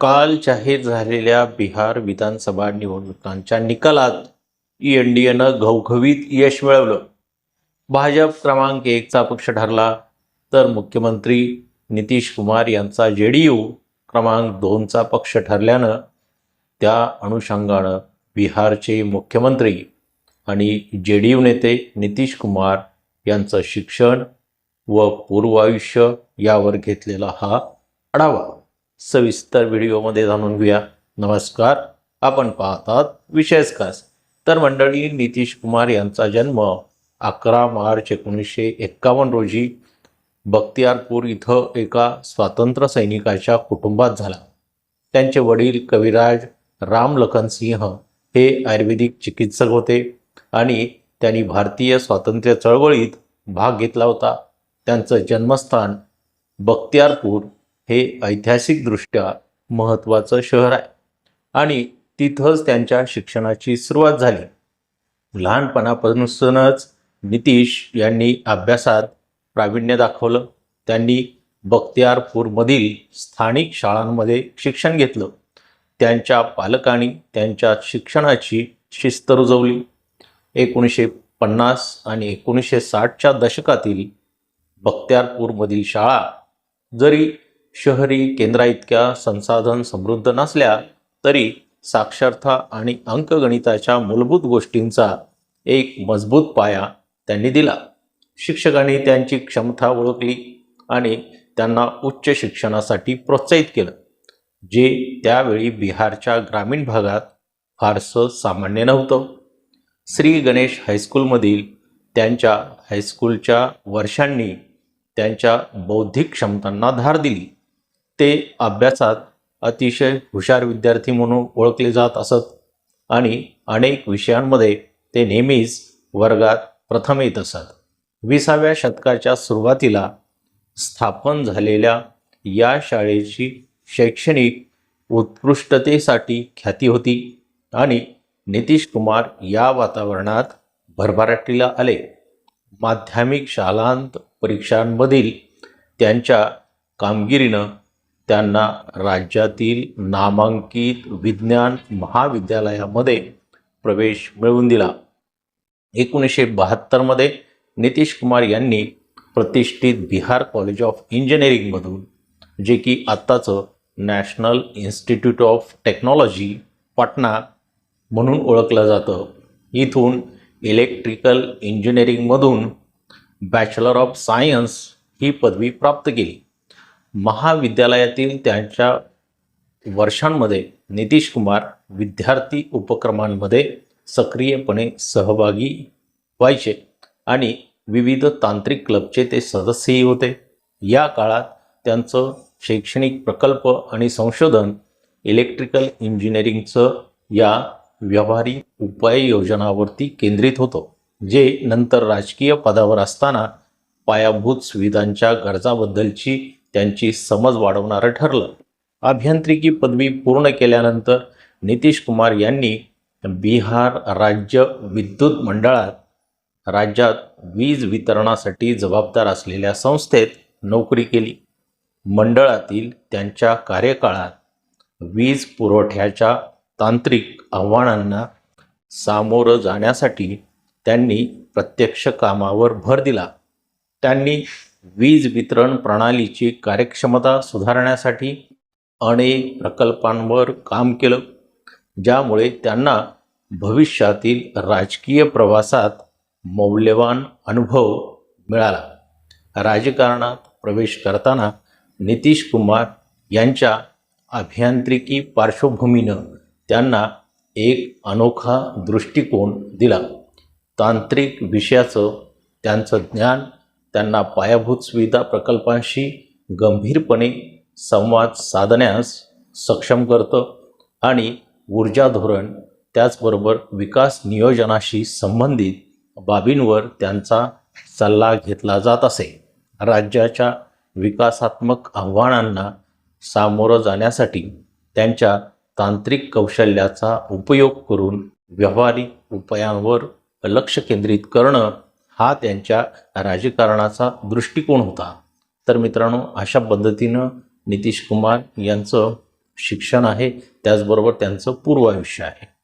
काल जाहीर झालेल्या बिहार विधानसभा निवडणुकांच्या निकालात एन डी एनं घवघवीत यश मिळवलं. भाजप क्रमांक एकचा पक्ष ठरला तर मुख्यमंत्री नितीश कुमार यांचा जे डी यू क्रमांक दोनचा पक्ष ठरल्यानं त्या अनुषंगानं बिहारचे मुख्यमंत्री आणि जे डी यू नेते नितीश कुमार यांचं शिक्षण व पूर्वायुष्य यावर घेतलेला हा आढावा. सविस्तर व्हिडिओमध्ये जाणून घेऊया. नमस्कार. आपण पाहतात विशेष खास. तर मंडळी नितीश कुमार यांचा जन्म अकरा मार्च एकोणीसशे एक्कावन्न रोजी बख्तियारपूर इथं एका स्वातंत्र्य सैनिकाच्या कुटुंबात झाला. त्यांचे वडील कविराज राम लखन सिंह हे आयुर्वेदिक चिकित्सक होते आणि त्यांनी भारतीय स्वातंत्र्य चळवळीत भाग घेतला होता. त्यांचं जन्मस्थान बख्तियारपूर हे ऐतिहासिकदृष्ट्या महत्त्वाचं शहर आहे. आणि तिथंच त्यांच्या शिक्षणाची सुरुवात झाली. लहानपणापासूनच नितीश यांनी अभ्यासात प्रावीण्य दाखवलं. त्यांनी बख्तियारपूरमधील स्थानिक शाळांमध्ये शिक्षण घेतलं. त्यांच्या पालकांनी त्यांच्या शिक्षणाची शिस्त रुजवली. एकोणीसशे पन्नास आणि एकोणीसशे साठच्या दशकातील बख्तियारपूरमधील शाळा जरी शहरी केंद्राइतक्या संसाधन समृद्ध नसल्या तरी साक्षरता आणि अंकगणिताच्या मूलभूत गोष्टींचा एक मजबूत पाया त्यांनी दिला. शिक्षकांनी त्यांची क्षमता ओळखली आणि त्यांना उच्च शिक्षणासाठी प्रोत्साहित केलं जे त्यावेळी बिहारच्या ग्रामीण भागात फारसं सामान्य नव्हतं. श्री गणेश हायस्कूलमधील त्यांच्या हायस्कूलच्या वर्षांनी त्यांच्या बौद्धिक क्षमतांना धार दिली. ते अभ्यासात अतिशय हुशार विद्यार्थी म्हणून ओळखले जात असत आणि अनेक विषयांमध्ये ते नेहमीच वर्गात प्रथम येत असत. विसाव्या शतकाच्या सुरुवातीला स्थापन झालेल्या या शाळेची शैक्षणिक उत्कृष्टतेसाठी ख्याती होती आणि नितीश कुमार या वातावरणात भरभराटीला आले. माध्यमिक शालांत परीक्षांमधील त्यांच्या कामगिरीनं त्यांना राज्यातील नामांकित विज्ञान महाविद्यालयामध्ये प्रवेश मिळवून दिला. एकोणीसशे बहात्तरमध्ये नितीश कुमार यांनी प्रतिष्ठित बिहार कॉलेज ऑफ इंजिनिअरिंगमधून जे की आत्ताचं national institute of technology Patna म्हणून ओळखलं जातं. इथून इलेक्ट्रिकल इंजिनिअरिंगमधून बॅचलर ऑफ सायन्स ही पदवी प्राप्त केली. महाविद्यालयातील त्यांच्या वर्षांमध्ये नितीश कुमार विद्यार्थी उपक्रमांमध्ये सक्रियपणे सहभागी व्हायचे आणि विविध तांत्रिक क्लबचे ते सदस्यही होते. या काळात त्यांचं शैक्षणिक प्रकल्प आणि संशोधन इलेक्ट्रिकल इंजिनिअरिंगचं या व्यावहारिक उपाययोजनावरती केंद्रित होतं जे नंतर राजकीय पदावर असताना पायाभूत सुविधांच्या गरजाबद्दलची त्यांची समज वाढवणारं ठरलं. अभियांत्रिकी पदवी पूर्ण केल्यानंतर नितीश कुमार यांनी बिहार राज्य विद्युत मंडळात राज्यात वीज वितरणासाठी जबाबदार असलेल्या संस्थेत नोकरी केली. मंडळातील त्यांच्या कार्यकाळात वीज पुरवठ्याच्या तांत्रिक आव्हानांना सामोरं जाण्यासाठी त्यांनी प्रत्यक्ष कामावर भर दिला. त्यांनी वीज वितरण प्रणालीची कार्यक्षमता सुधारण्यासाठी अनेक प्रकल्पांवर काम केलं ज्यामुळे त्यांना भविष्यातील राजकीय प्रवासात मौल्यवान अनुभव मिळाला. राजकारणात प्रवेश करताना नितीश कुमार यांच्या अभियांत्रिकी पार्श्वभूमीनं त्यांना एक अनोखा दृष्टिकोन दिला. तांत्रिक विषयाचं त्यांचं ज्ञान त्यांना पायाभूत सुविधा प्रकल्पांशी गंभीरपणे संवाद साधण्यास सक्षम करतं आणि ऊर्जा धोरण त्याचबरोबर विकास नियोजनाशी संबंधित बाबींवर त्यांचा सल्ला घेतला जात असे. राज्याच्या विकासात्मक आव्हानांना सामोरं जाण्यासाठी त्यांच्या तांत्रिक कौशल्याचा उपयोग करून व्यावहारिक उपायांवर लक्ष केंद्रित करणं हा त्यांच्या राजकारणाचा दृष्टिकोन होता. तर मित्रांनो अशा पद्धतीनं नितीश कुमार यांचं शिक्षण आहे त्याचबरोबर त्यांचं पूर्व आयुष्य आहे.